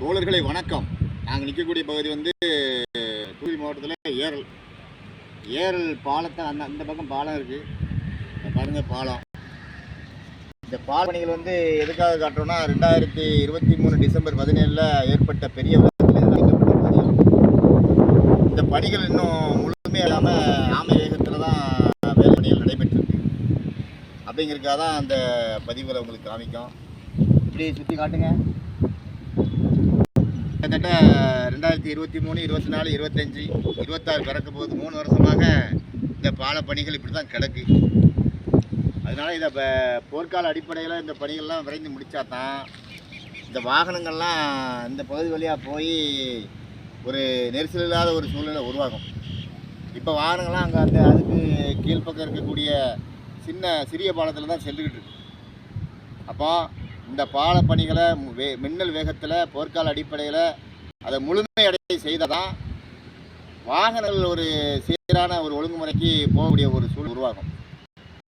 தோழர்களை வணக்கம். நாங்கள் நிற்கக்கூடிய பகுதி வந்து தூய் மாவட்டத்தில் ஏரல். ஏரல் பாலத்தை அந்த அந்த பக்கம் பாலம் இருக்குது பாருங்கள் பாலம். இந்த பால் பணிகள் வந்து எதுக்காக காட்டுறோம்னா ரெண்டாயிரத்தி இருபத்தி மூணு டிசம்பர் பதினேழில் ஏற்பட்ட பெரிய வெள்ளத்தில் இந்த பணிகள் இன்னும் முழுமையில்லாமல் ஆமை வேகத்தில் தான் வேலை பணிகள் நடைபெற்றிருக்கு. அப்படிங்கிறக்காக தான் அந்த பதிவுகளை உங்களுக்கு காமிக்கும் இப்படி சுற்றி காட்டுங்க. கிட்டத்தட்ட ரெண்டாயிரத்தி இருபத்தி மூணு இருபத்தி நாலு இருபத்தஞ்சி இருபத்தாறு பிறக்கும் போது மூணு வருஷமாக இந்த பால பணிகள் இப்படி தான் கிடக்கு. அதனால் இதை இப்போ போர்க்கால அடிப்படையில் இந்த பணிகள்லாம் விரைந்து முடித்தா தான் இந்த வாகனங்கள்லாம் இந்த பகுதி வழியாக போய் ஒரு நெரிசல் இல்லாத ஒரு சூழ்நிலை உருவாகும். இப்போ வாகனங்கள்லாம் அங்கே அந்த அதுக்கு கீழ்ப்பக்கம் இருக்கக்கூடிய சின்ன சிறிய பாலத்தில் தான் சென்றுக்கிட்டு இருக்கு. அப்போ இந்த பால பணிகளை வே மின்னல் வேகத்தில் போர்க்கால அடிப்படையில் அதை முழுமையடை செய்தால் தான் வாகனங்கள் ஒரு சீரான ஒரு ஒழுங்குமுறைக்கு போகக்கூடிய ஒரு சூழல் உருவாகும்.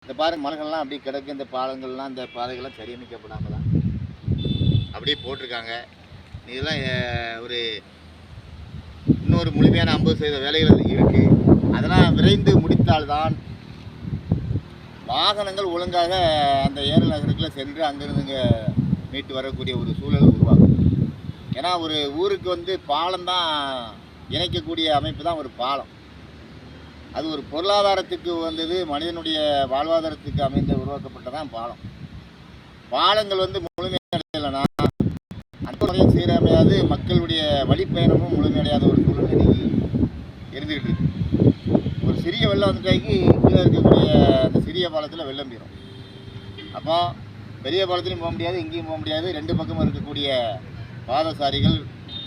இந்த பாருங்கள் மரங்கள்லாம் அப்படியே கிடக்கு இந்த பாலங்கள்லாம் இந்த பாதைகள்லாம் சரியமைக்கப்படாமல் தான் அப்படியே போட்டிருக்காங்க. இதெல்லாம் ஒரு இன்னொரு முழுமையான ஐம்பது சதவீத வேலைகள் இருக்குது அதெல்லாம் விரைந்து முடித்தால்தான் வாகனங்கள் ஒழுங்காக அந்த ஏரல் நகருக்குள்ளே சென்று அங்கிருந்து இங்கே மீட்டு வரக்கூடிய ஒரு சூழல் உருவாகும். ஏன்னா ஒரு ஊருக்கு வந்து பாலம் தான் இணைக்கக்கூடிய அமைப்பு தான் ஒரு பாலம். அது ஒரு பொருளாதாரத்துக்கு வந்தது மனிதனுடைய வாழ்வாதாரத்துக்கு அமைந்த உருவாக்கப்பட்டதான் பாலம். பாலங்கள் வந்து முழுமையடையலைன்னா அந்த சீரமையாது மக்களுடைய வழிப்பயணமும் முழுமையடையாத ஒரு சூழ்நிலை இருந்துக்கிட்டு இருந்துகிட்டு இருக்கு. ஒரு சிறிய வெள்ளம் வந்துட்டாக்கி கீழே இருக்கக்கூடிய அந்த சிறிய பாலத்தில் வெள்ளம் போயிடும் அப்போ பெரிய பாலத்திலையும் போக முடியாது இங்கேயும் போக முடியாது. ரெண்டு பக்கமும் இருக்கக்கூடிய பாதசாரிகள்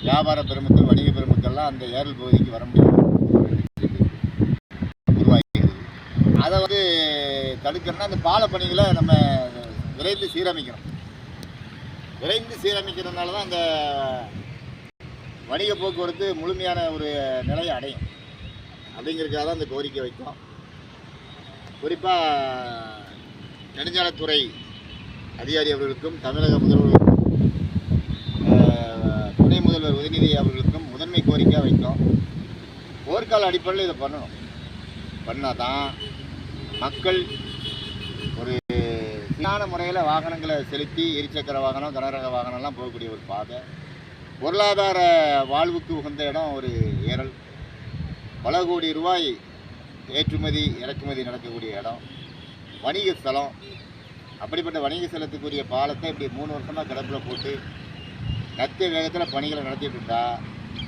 வியாபார பெருமக்கள் வணிக பெருமக்கள்லாம் அந்த ஏரல் பகுதிக்கு வர முடியாது. உருவாகிறது அதை வந்து தடுக்கணும்னா அந்த பால பணிகளை நம்ம விரைந்து சீரமைக்கணும். விரைந்து சீரமைக்கிறதுனால தான் அந்த வணிக போக்குவரத்து முழுமையான ஒரு நிலையை அடையும். அப்படிங்கிறதுக்காக தான் அந்த கோரிக்கை வைக்கும் குறிப்பாக நெடுஞ்சாலைத்துறை அதிகாரி அவர்களுக்கும் தமிழக முதல்வர்களுக்கும் துணை முதல்வர் உதயநிதி அவர்களுக்கும் முதன்மை கோரிக்கையாக வைக்கும் போர்க்கால அடிப்படையில் இதை பண்ணணும். பண்ணால் தான் மக்கள் ஒரு சீரான முறையில் வாகனங்களை செலுத்தி இருசக்கர வாகனம் கனரக வாகனம்லாம் போகக்கூடிய ஒரு பாதை. பொருளாதார வாழ்வுக்கு உகந்த இடம் ஒரு ஏரல் பல கோடி ரூபாய் ஏற்றுமதி இறக்குமதி நடக்கக்கூடிய இடம். வணிக ஸ்தலம். அப்படிப்பட்ட வணிக செலத்துக்குரிய பாலத்தை இப்படி மூணு வருஷமாக கிடப்பில் போட்டு நத்திய வேகத்தில் பணிகளை நடத்திட்டு இருந்தா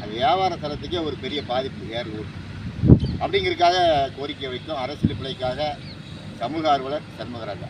அது வியாபார தரத்துக்கே ஒரு பெரிய பாதிப்பு ஏறும் அப்படிங்கிறதுக்காக கோரிக்கை வைக்கும் அரசியல் பிழைக்காக சமூக ஆர்வலர் சண்முகராஜா.